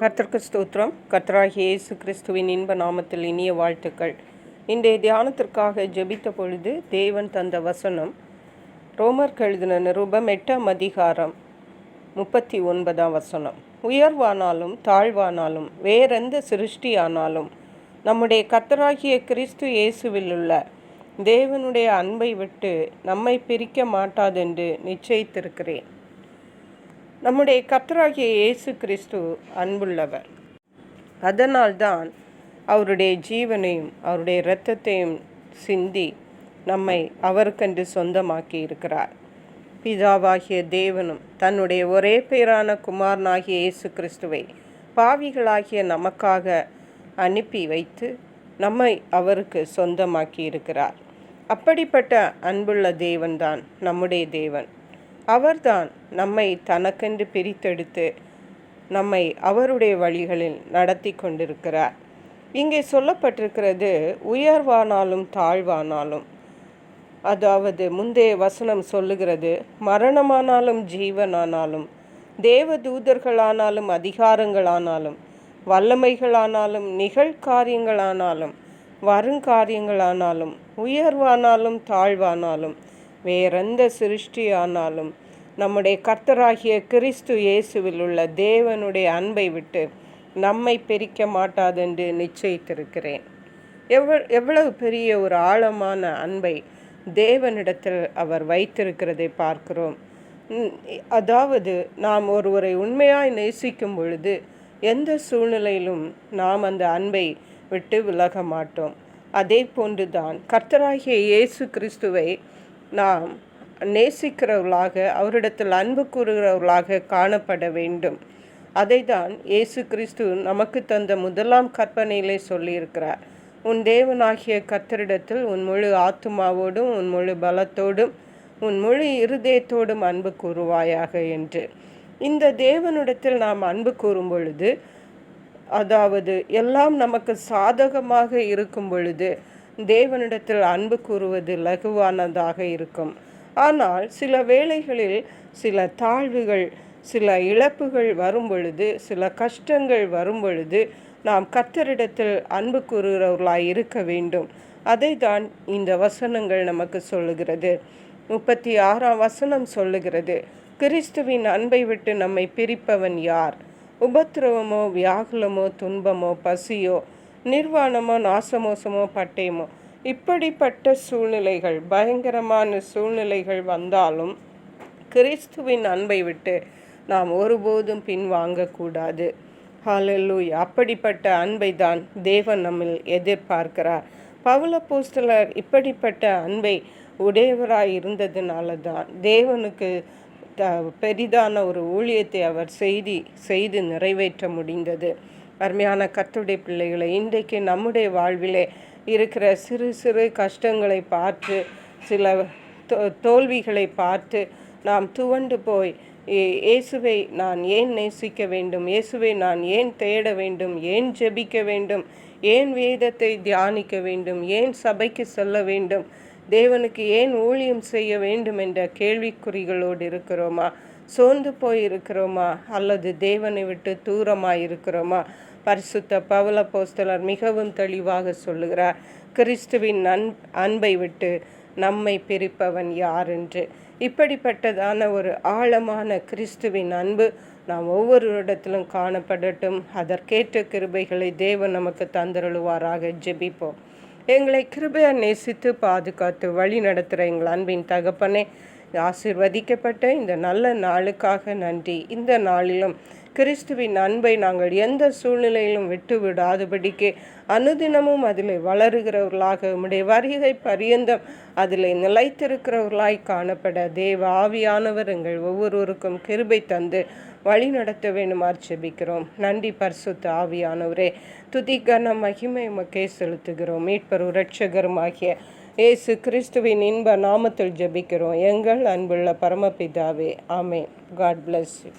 கர்த்தர்க்கு ஸ்தோத்திரம். கர்த்தராகிய இயேசு கிறிஸ்துவின் இன்ப நாமத்தில் இனிய வாழ்த்துக்கள். இன்றைய தியானத்திற்காக ஜெபித்த பொழுது தேவன் தந்த வசனம் ரோமர் எழுதின நிருபம் எட்டாம் அதிகாரம் முப்பத்தி ஒன்பதாம் வசனம். உயர்வானாலும் தாழ்வானாலும் வேறெந்த சிருஷ்டியானாலும் நம்முடைய கர்த்தராகிய கிறிஸ்து இயேசுவில் உள்ள தேவனுடைய அன்பை விட்டு நம்மை பிரிக்க மாட்டாதென்று நிச்சயித்திருக்கிறேன். நம்முடைய கர்த்தராகிய இயேசு கிறிஸ்து அன்புள்ளவர். அதனால்தான் அவருடைய ஜீவனையும் அவருடைய இரத்தத்தையும் சிந்தி நம்மை அவருக்கென்று சொந்தமாக்கி இருக்கிறார். பிதாவாகிய தேவனும் தன்னுடைய ஒரே பேரான குமாரனாகிய இயேசு கிறிஸ்துவை பாவிகளாகிய நமக்காக அனுப்பி வைத்து நம்மை அவருக்கு சொந்தமாக்கி இருக்கிறார். அப்படிப்பட்ட அன்புள்ள தேவன்தான் நம்முடைய தேவன். அவர்தான் நம்மை தனக்கென்று பிரித்தெடுத்து நம்மை அவருடைய வழிகளில் நடத்தி கொண்டிருக்கிறார். இங்கே சொல்லப்பட்டிருக்கிறது உயர்வானாலும் தாழ்வானாலும். அதாவது முந்தைய வசனம் சொல்லுகிறது மரணமானாலும் ஜீவனானாலும் தேவதூதர்களானாலும் அதிகாரங்களானாலும் வல்லமைகளானாலும் நிகழ்காரியங்களானாலும் வருங்காரியங்களானாலும் உயர்வானாலும் தாழ்வானாலும் வேறெந்த சிருஷ்டியானாலும் நம்முடைய கர்த்தராகிய கிறிஸ்து இயேசுவில் உள்ள தேவனுடைய அன்பை விட்டு நம்மை பிரிக்க மாட்டாதென்று நிச்சயித்திருக்கிறேன். எவ்வளவு எவ்வளவு பெரிய ஒரு ஆழமான அன்பை தேவனிடத்தில் அவர் வைத்திருக்கிறதை பார்க்கிறோம். அதாவது நாம் ஒருவரை உண்மையாய் நேசிக்கும் பொழுது எந்த சூழ்நிலையிலும் நாம் அந்த அன்பை விட்டு விலக மாட்டோம். அதே போன்றுதான் கர்த்தராகிய இயேசு கிறிஸ்துவை நாம் நேசிக்கிறவர்களாக அவரிடத்தில் அன்பு கூறுகிறவர்களாக காணப்பட வேண்டும். அதை தான் இயேசு கிறிஸ்து நமக்கு தந்த முதலாம் கற்பனையிலே சொல்லியிருக்கிறார். உன் தேவனாகிய கத்தரிடத்தில் உன் முழு ஆத்மாவோடும் உன் முழு பலத்தோடும் உன் முழு இருதயத்தோடும் அன்பு கூறுவாயாக என்று. இந்த தேவனிடத்தில் நாம் அன்பு கூறும் பொழுது அதாவது எல்லாம் நமக்கு சாதகமாக இருக்கும் பொழுது தேவனிடத்தில் அன்பு கூறுவது லகுவானதாக இருக்கும். ஆனால் சில வேளைகளில் சில தாழ்வுகள் சில இழப்புகள் வரும் பொழுது சில கஷ்டங்கள் வரும் பொழுது நாம் கத்தரிடத்தில் அன்பு கூறுகிறவர்களாய் இருக்க வேண்டும். அதை தான் இந்த வசனங்கள் நமக்கு சொல்லுகிறது. முப்பத்தி ஆறாம் வசனம் சொல்லுகிறது கிறிஸ்துவின் அன்பை விட்டு நம்மை பிரிப்பவன் யார்? உபத்திரவமோ வியாகுலமோ துன்பமோ பசியோ நிர்வாணமோ நாசமோசமோ பட்டயமோ? இப்படிப்பட்ட சூழ்நிலைகள் பயங்கரமான சூழ்நிலைகள் வந்தாலும் கிறிஸ்துவின் அன்பை விட்டு நாம் ஒருபோதும் பின்வாங்கக்கூடாது ஹாலல்லூய் அப்படிப்பட்ட அன்பை தான் தேவன் நம்மில் எதிர்பார்க்கிறார். பவுல போஸ்டலர் இப்படிப்பட்ட அன்பை உடையவராய் இருந்ததுனால தான் தேவனுக்கு த பெரிதான ஒரு ஊழியத்தை அவர் செய்தி செய்து நிறைவேற்ற முடிந்தது. அருமையான கத்துடைய பிள்ளைகளை இன்றைக்கு நம்முடைய வாழ்விலே இருக்கிற சிறு சிறு கஷ்டங்களை பார்த்து சில தோல்விகளை பார்த்து நாம் துவண்டு போய் இயேசுவை நான் ஏன் நேசிக்க வேண்டும்? இயேசுவை நான் ஏன் தேட வேண்டும்? ஏன் ஜெபிக்க வேண்டும்? ஏன் வேதத்தை தியானிக்க வேண்டும்? ஏன் சபைக்கு செல்ல வேண்டும்? தேவனுக்கு ஏன் ஊழியம் செய்ய வேண்டும்? என்ற கேள்விக்குறிகளோடு இருக்கிறோமா? சோர்ந்து போய் இருக்கிறோமா அல்லது தேவனை விட்டு தூரமாக இருக்கிறோமா பரிசுத்த பவல போஸ்தலர் மிகவும் தெளிவாக சொல்லுகிறார் கிறிஸ்துவின் அன் அன்பை விட்டு நம்மை பிரிப்பவன் யார் என்று இப்படிப்பட்டதான ஒரு ஆழமான கிறிஸ்துவின் அன்பு நாம் ஒவ்வொரு இடத்திலும் காணப்படட்டும். அதற்கேற்ற கிருபைகளை தேவன் நமக்கு தந்தருளுவாராக. ஜெபிப்போம். எங்களை கிருபையை நேசித்து பாதுகாத்து வழி நடத்துகிற எங்கள் அன்பின் தகப்பனே ஆசிர்வதிக்கப்பட்ட இந்த நல்ல நாளுக்காக நன்றி. இந்த நாளிலும் கிறிஸ்துவின் அன்பை நாங்கள் எந்த சூழ்நிலையிலும் விட்டுவிடாதபடிக்கு அனுதினமும் அதில் வளருகிறவர்களாக உம்முடைய வருகை பரியந்தம் அதில் நிலைத்திருக்கிறவர்களாய் காணப்பட தேவ ஆவியானவர் எங்கள் ஒவ்வொருவருக்கும் கிருபை தந்து வழி நடத்த வேண்டுமாறு ஆட்சேபிக்கிறோம் நன்றி பரிசுத்த ஆவியானவரே. துதிகன மகிமை மக்கே செலுத்துகிறோம். மீட்பர் ஆகிய ஏசு கிறிஸ்துவின் இன்ப நாமத்தில் ஜெபிக்கிறோம். எங்கள் அன்புள்ள பரமபிதாவே ஆமே காட் பிளஸ் யூ